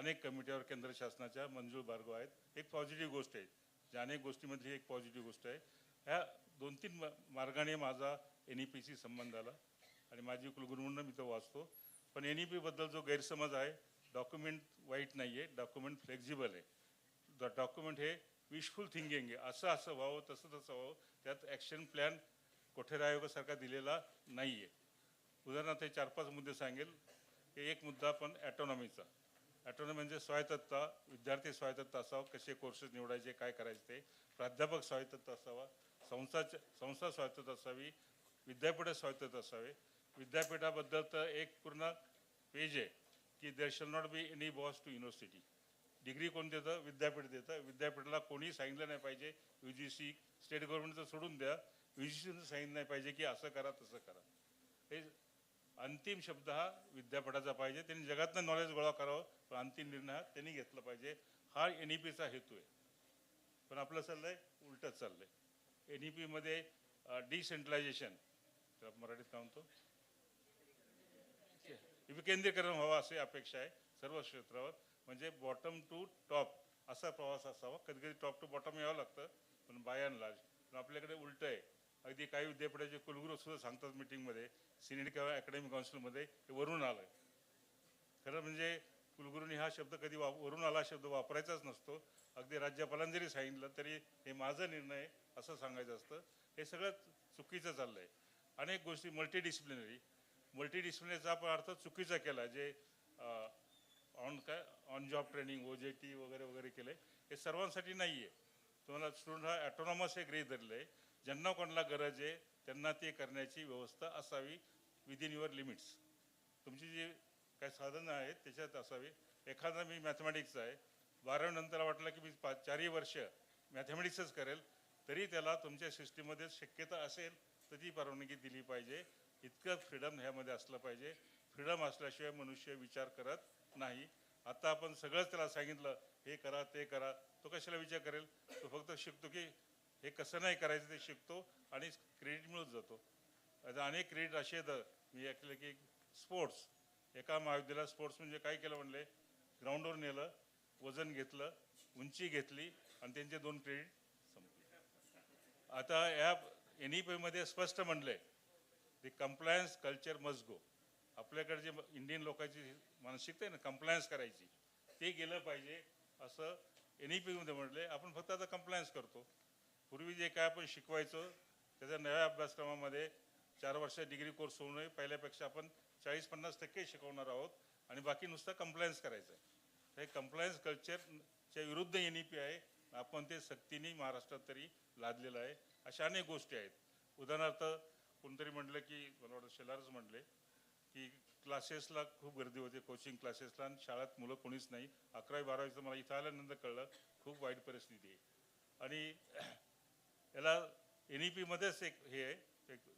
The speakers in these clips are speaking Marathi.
अनेक कमिट्यावर केंद्र शासनाच्या मंजूर मार्ग आहेत. एक पॉझिटिव्ह गोष्ट आहे. ज्या अनेक गोष्टीमधली एक पॉझिटिव्ह गोष्ट आहे. ह्या दोन तीन मार्गाने माझा एन ई पीशी संबंध आला आणि माझी कुलगुरू म्हणून मी तो वाचतो. पण एन ई पीबद्दल जो गैरसमज आहे डॉक्युमेंट वाईट नाही आहे डॉक्युमेंट फ्लेक्झिबल आहे. डॉक्युमेंट हे विशफुल थिंकिंग आहे. असं असं व्हावं तसं तसं व्हावं त्यात ॲक्शन प्लॅन कोठेरा आयोगासारखा दिलेला नाही आहे उदाहरणार्थ हे चार पाच मुद्दे सांगेल. की एक मुद्दा पण ॲटॉनॉमीचा ॲटोनॉमी म्हणजे स्वायत्त विद्यार्थी स्वायत्तता असावं कसे कोर्सेस निवडायचे काय करायचे ते. प्राध्यापक स्वायत्तता असावा संस्थाच्या संस्था स्वायत्त असावी विद्यापीठ स्वायत्त असावे. विद्यापीठाबद्दल तर एक पूर्ण पेज आहे की there shall not be any boss to university degree कोण देतं? विद्यापीठ देतं. विद्यापीठाला कोणी सांगितलं नाही पाहिजे. यू जी सी स्टेट गव्हर्नमेंटचं सोडून द्या. यू जी सीनं सांगितलं नाही पाहिजे की असं करा तसं करा. हे अंतिम शब्द हा विद्यापीठाचा पाहिजे. त्यांनी जगातनं नॉलेज गोळा करावं पण अंतिम निर्णय हा त्यांनी घेतला पाहिजे. हा एन ई पीचा हेतू आहे. पण आपलं चाललंय उलटच चाललंय. एन ई पीमध्ये डिसेंट्रलायझेशन मराठीत काय म्हणतो? विकेंद्रीकरण व्हावं अशी अपेक्षा आहे सर्व क्षेत्रावर. म्हणजे बॉटम टू टॉप असा प्रवास असावा. कधी कधी टॉप टू बॉटम यावं लागतं पण बाय अँड लार्ज पण आपल्याकडे उलटं आहे. अगदी काही विद्यापीठाचे कुलगुरू सुद्धा सांगतात मिटिंगमध्ये सिनियर किंवा अकॅडमिक काउन्सिलमध्ये हे वरून आलं खरं म्हणजे कुलगुरूंनी हा शब्द कधी वा वरून आला शब्द वापरायचाच नसतो. अगदी राज्यपालांनी जरी सांगितलं तरी हे माझा निर्णय असं सांगायचं असतं. हे सगळं चुकीचं चाललंय. अनेक गोष्टी मल्टीडिसिप्लिनरी मल्टीडिसिप्लिनरीचा आपण अर्थ चुकीचा केला जे ऑन काय ऑन जॉब ट्रेनिंग ओ जे टी वगैरे वगैरे केले हे सर्वांसाठी नाही आहे तुम्हाला स्टुडंट हा ॲटोनॉमस हे गृह धरलं आहे ज्यांना कोणाला गरज आहे त्यांना ते करण्याची व्यवस्था असावी विदिन युअर लिमिट्स तुमची जी काय साधनं आहेत त्याच्यात असावी. एखादा मी मॅथमॅटिक्सचा आहे. बारावीनंतर वाटलं की मी पाच चारही वर्ष मॅथमॅटिक्सच करेल तरी त्याला तुमच्या सिस्टीममध्ये शक्यता असेल तर ती परवानगी दिली पाहिजे. इतकं फ्रीडम ह्यामध्ये असलं पाहिजे. फ्रीडम असल्याशिवाय मनुष्य विचार करत नाही. आता आपण सगळंच त्याला सांगितलं हे करा ते करा. तो कशाला विचार करेल? तो फक्त शिकतो की हे कसं नाही करायचं ते शिकतो आणि क्रेडिट मिळत जातो. आता अनेक क्रेडिट असे येतं मी ऐकलं की स्पोर्ट्स एका महाविद्यालयात स्पोर्ट्स म्हणजे काय केलं म्हणले? ग्राउंडवर नेलं वजन घेतलं उंची घेतली आणि त्यांचे दोन क्रेडिट संपले. आता या एन ई पीमध्ये स्पष्ट म्हणलंय the compliance culture must go आपल्याकडे जे इंडियन लोकांची मानसिकता आहे ना कम्प्लायन्स करायची ते गेलं पाहिजे असं एन ई पीमध्ये म्हटले आपण फक्त आता कंप्लायन्स करतो. पूर्वी जे काय आपण शिकवायचो त्याच्या नव्या अभ्यासक्रमामध्ये चार वर्ष डिग्री कोर्स होऊ नये. पहिल्यापेक्षा आपण चाळीस पन्नास टक्के शिकवणार आहोत आणि बाकी नुसतं कंप्लायन्स करायचं आहे हे कंप्लायन्स कल्चरच्या विरुद्ध एन ई पी आहे. आपण ते सक्तीने महाराष्ट्रात तरी लादलेलं आहे. अशा अनेक गोष्टी आहेत. उदाहरणार्थ कोणतरी म्हटलं की मला वाटतं शेलारच म्हटले की क्लासेसला खूप गर्दी होते कोचिंग क्लासेसला आणि शाळेत मुलं कोणीच नाही. अकरावी बारावीचं मला इथं आल्यानंतर कळलं खूप वाईट परिस्थिती आहे. आणि याला एन ई पीमध्येच एक हे आहे एक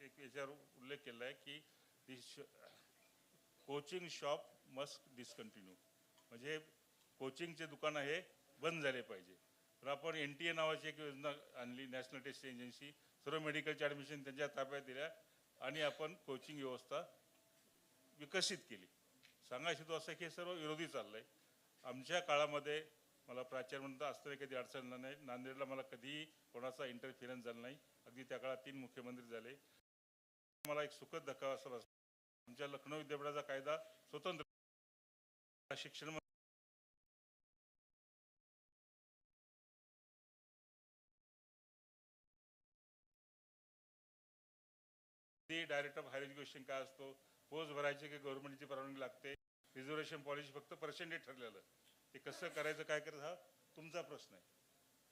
एक याच्यावर उल्लेख केला आहे की this coaching shop must discontinue म्हणजे कोचिंगचे दुकानं हे बंद झाले पाहिजे. तर आपण एन टी ए नावाची एक योजना आणली नॅशनल टेस्ट एजन्सी सर्व मेडिकलच्या ॲडमिशन त्यांच्या ताब्यात दिल्या आणि आपण कोचिंग व्यवस्था विकसित केली. सांगायचं तो असं की हे सर्व विरोधी चाललं आहे आमच्या काळामध्ये मला प्राचार्य म्हणता असताना कधी अडचण नाही. नांदेडला मला कधीही कोणाचा इंटरफिरन्स झाला नाही. अगदी त्या काळात तीन मुख्यमंत्री झाले. मला एक सुखद धक्का असं आमच्या लखनौ विद्यापीठाचा कायदा स्वतंत्र शिक्षण डायरेक्टर ऑफ हायर एज्युकेशन काय असतो? पोस्ट भरायची की गव्हर्नमेंटची परवानगी लागते? रिझर्वेशन पॉलिसी फक्त पर्सेंटेज ठरलेलं. ते कसं करायचं काय करायचं हा तुमचा प्रश्न आहे.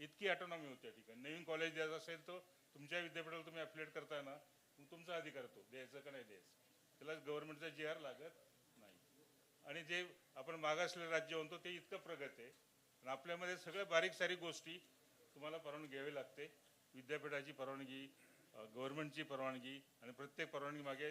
इतकी ऑटोनॉमी होती त्या ठिकाणी. नवीन कॉलेज द्यायचं असेल तर तुमच्या विद्यापीठाला तुम्ही अफिलेट करताय ना मग तुमचा अधिकार तो द्यायचं का नाही द्यायचं. त्याला गव्हर्नमेंटचा जी आर लागत नाही. आणि जे आपण मागासलेलं राज्य म्हणतो ते इतकं प्रगत आहे. आणि आपल्यामध्ये सगळ्या बारीक सारीक गोष्टी तुम्हाला परवानगी घ्यावी लागते. विद्यापीठाची परवानगी गव्हर्नमेंटची परवानगी आणि प्रत्येक परवानगी मागे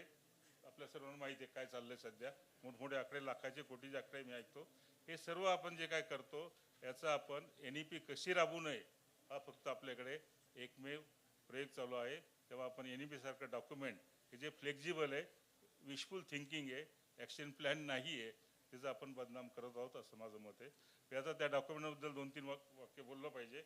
आपल्या सर्वांना माहिती आहे काय चाललंय सध्या. मोठमोठे आकडे लाखाचे कोटीचे आकडे मी ऐकतो. हे सर्व आपण जे काय करतो याचा आपण एन ई पी कशी राबू नये हा फक्त आपल्याकडे एकमेव प्रयोग चालू आहे. तेव्हा आपण एन ई पीसारखं डॉक्युमेंट हे जे फ्लेक्झिबल आहे विशफुल थिंकिंग आहे ॲक्शन प्लॅन नाही आहे त्याचा आपण बदनाम करत आहोत असं माझं मत आहे. मी आता त्या डॉक्युमेंटबद्दल दोन तीन वाक्य बोललं पाहिजे.